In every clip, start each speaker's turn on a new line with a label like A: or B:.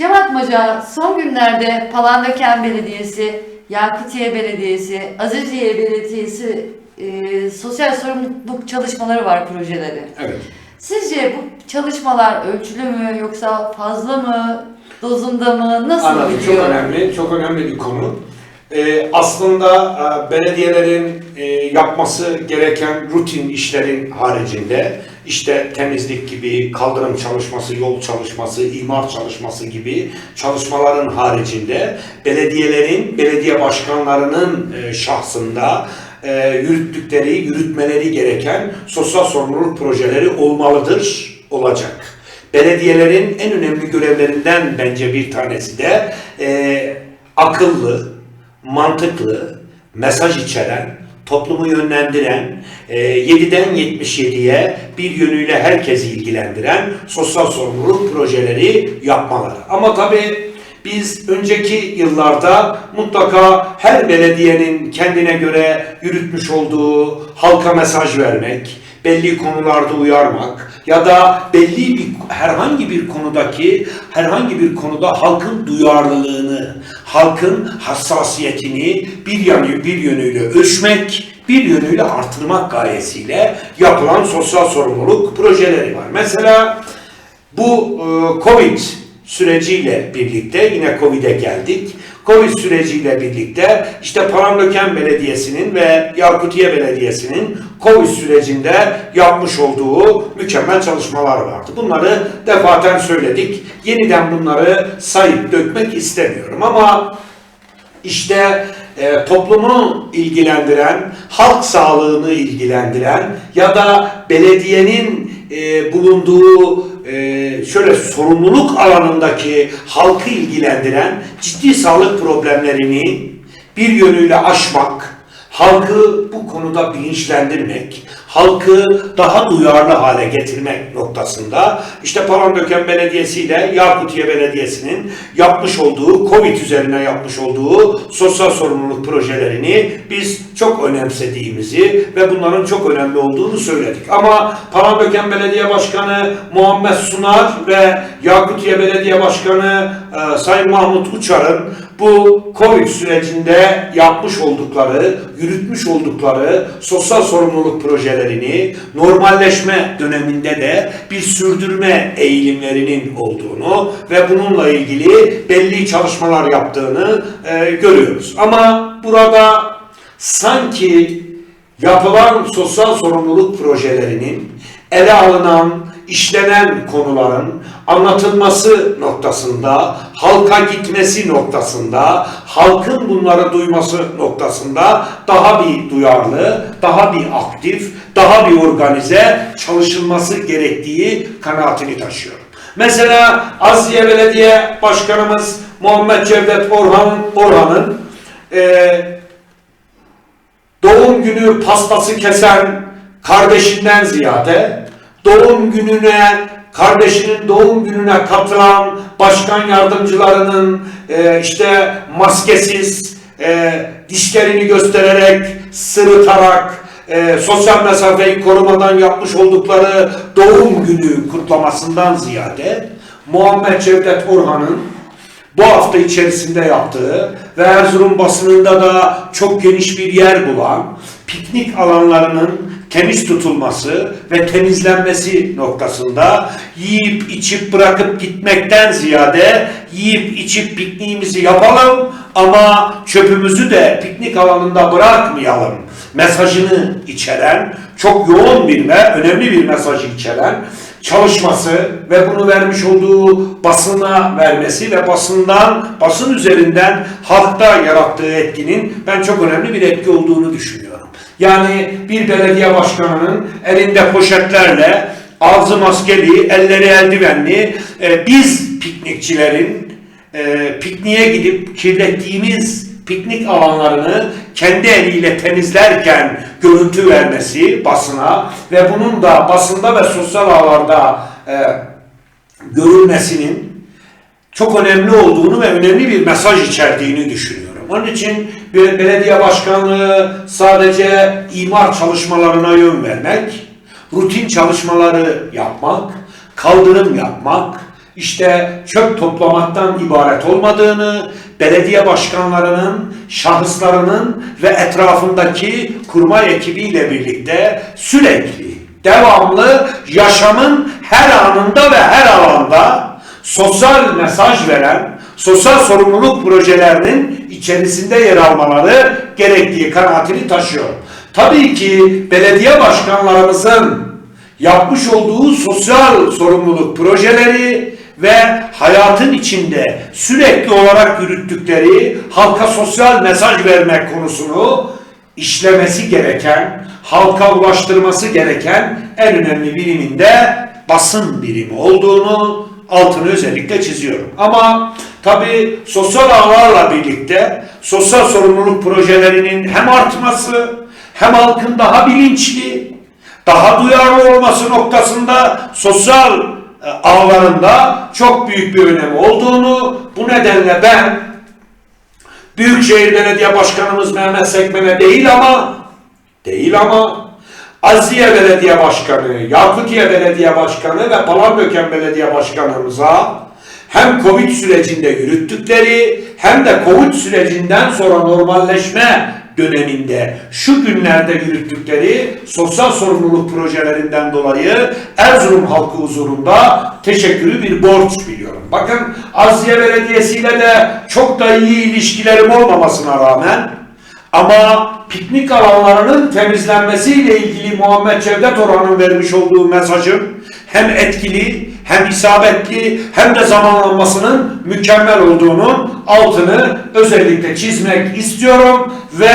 A: Cem Atmaca son günlerde Palandöken Belediyesi, Yakutiye Belediyesi, Aziziye Belediyesi e, sosyal sorumluluk çalışmaları var projeleri.
B: Evet.
A: Sizce bu çalışmalar ölçülü mü yoksa fazla mı, dozunda mı, nasıl
B: Anladım. Çok
A: gidiyor?
B: önemli. Çok önemli bir konu. Ee, aslında e, belediyelerin e, yapması gereken rutin işlerin haricinde işte temizlik gibi, kaldırım çalışması, yol çalışması, imar çalışması gibi çalışmaların haricinde belediyelerin, belediye başkanlarının e, şahsında e, yürüttükleri, yürütmeleri gereken sosyal sorumluluk projeleri olmalıdır, olacak. Belediyelerin en önemli görevlerinden bence bir tanesi de e, akıllı, mantıklı, mesaj içeren, toplumu yönlendiren, e, 7'den 77'ye bir yönüyle herkesi ilgilendiren sosyal sorumluluk projeleri yapmaları. Ama tabii biz önceki yıllarda mutlaka her belediyenin kendine göre yürütmüş olduğu halka mesaj vermek, belli konularda uyarmak ya da belli bir herhangi bir konudaki herhangi bir konuda halkın duyarlılığını, halkın hassasiyetini bir yanı bir yönüyle ölçmek, bir yönüyle artırmak gayesiyle yapılan sosyal sorumluluk projeleri var. Mesela bu e, Covid süreciyle birlikte yine Covid'e geldik. Covid süreciyle birlikte işte Palandöken Belediyesi'nin ve Yakutiye Belediyesi'nin Covid sürecinde yapmış olduğu mükemmel çalışmalar vardı. Bunları defaten söyledik. Yeniden bunları sayıp dökmek istemiyorum ama işte e, toplumu ilgilendiren, halk sağlığını ilgilendiren ya da belediyenin e, bulunduğu e, şöyle sorumluluk alanındaki halkı ilgilendiren ciddi sağlık problemlerini bir yönüyle aşmak, halkı bu konuda bilinçlendirmek, halkı daha duyarlı hale getirmek noktasında işte Palandöken Belediyesi ile Yakutiye Belediyesi'nin yapmış olduğu, Covid üzerine yapmış olduğu sosyal sorumluluk projelerini biz çok önemsediğimizi ve bunların çok önemli olduğunu söyledik. Ama Palandöken Belediye Başkanı Muhammed Sunar ve Yakutiye Belediye Başkanı e, Sayın Mahmut Uçar'ın bu Covid sürecinde yapmış oldukları, yürütmüş oldukları sosyal sorumluluk projelerini normalleşme döneminde de bir sürdürme eğilimlerinin olduğunu ve bununla ilgili belli çalışmalar yaptığını e, görüyoruz. Ama burada sanki yapılan sosyal sorumluluk projelerinin ele alınan, işlenen konuların anlatılması noktasında, halka gitmesi noktasında, halkın bunları duyması noktasında daha bir duyarlı, daha bir aktif, daha bir organize çalışılması gerektiği kanaatini taşıyorum. Mesela Aziye Belediye Başkanımız Muhammed Cevdet Orhan Orhan'ın eee doğum günü pastası kesen kardeşinden ziyade doğum gününe kardeşinin doğum gününe katılan başkan yardımcılarının e, işte maskesiz e, dişlerini göstererek sırıtarak e, sosyal mesafeyi korumadan yapmış oldukları doğum günü kutlamasından ziyade Muhammed Cevdet Orhan'ın bu hafta içerisinde yaptığı ve Erzurum basınında da çok geniş bir yer bulan piknik alanlarının temiz tutulması ve temizlenmesi noktasında yiyip içip bırakıp gitmekten ziyade yiyip içip pikniğimizi yapalım ama çöpümüzü de piknik alanında bırakmayalım mesajını içeren çok yoğun bir ve önemli bir mesajı içeren çalışması ve bunu vermiş olduğu basına vermesi ve basından, basın üzerinden halkta yarattığı etkinin ben çok önemli bir etki olduğunu düşünüyorum. Yani bir belediye başkanının elinde poşetlerle, ağzı maskeli, elleri eldivenli, e, biz piknikçilerin e, pikniğe gidip kirlettiğimiz piknik alanlarını kendi eliyle temizlerken görüntü vermesi basına ve bunun da basında ve sosyal ağlarda e, görülmesinin çok önemli olduğunu ve önemli bir mesaj içerdiğini düşünüyorum. Onun için bir belediye başkanlığı sadece imar çalışmalarına yön vermek, rutin çalışmaları yapmak, kaldırım yapmak, işte çöp toplamaktan ibaret olmadığını, belediye başkanlarının, şahıslarının ve etrafındaki kurmay ekibiyle birlikte sürekli, devamlı yaşamın her anında ve her alanda sosyal mesaj veren, sosyal sorumluluk projelerinin içerisinde yer almaları gerektiği kanaatini taşıyor. Tabii ki belediye başkanlarımızın yapmış olduğu sosyal sorumluluk projeleri ve hayatın içinde sürekli olarak yürüttükleri halka sosyal mesaj vermek konusunu işlemesi gereken, halka ulaştırması gereken en önemli biriminde basın birimi olduğunu altını özellikle çiziyorum. Ama tabii sosyal ağlarla birlikte sosyal sorumluluk projelerinin hem artması hem halkın daha bilinçli, daha duyarlı olması noktasında sosyal e, ağlarında çok büyük bir önemi olduğunu bu nedenle ben Büyükşehir Belediye Başkanımız Mehmet Sekmen'e değil ama değil ama Aziye Belediye Başkanı, Yakutiye Belediye Başkanı ve Palandöken Belediye Başkanımıza hem Covid sürecinde yürüttükleri hem de Covid sürecinden sonra normalleşme döneminde şu günlerde yürüttükleri sosyal sorumluluk projelerinden dolayı Erzurum halkı huzurunda teşekkürü bir borç biliyorum. Bakın Aziye Belediyesi ile de çok da iyi ilişkilerim olmamasına rağmen ama piknik alanlarının temizlenmesiyle ilgili Muhammed Cevdet Orhan'ın vermiş olduğu mesajın hem etkili hem isabetli hem de zamanlanmasının mükemmel olduğunun altını özellikle çizmek istiyorum ve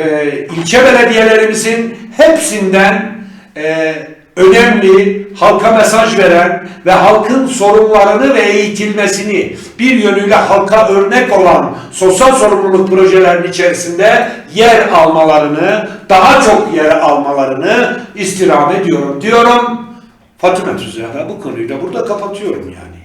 B: e, ilçe belediyelerimizin hepsinden e, önemli, halka mesaj veren ve halkın sorunlarını ve eğitilmesini bir yönüyle halka örnek olan sosyal sorumluluk projelerinin içerisinde yer almalarını, daha çok yer almalarını istirham ediyorum diyorum. Fatime Tüzer'e bu konuyu da burada kapatıyorum yani.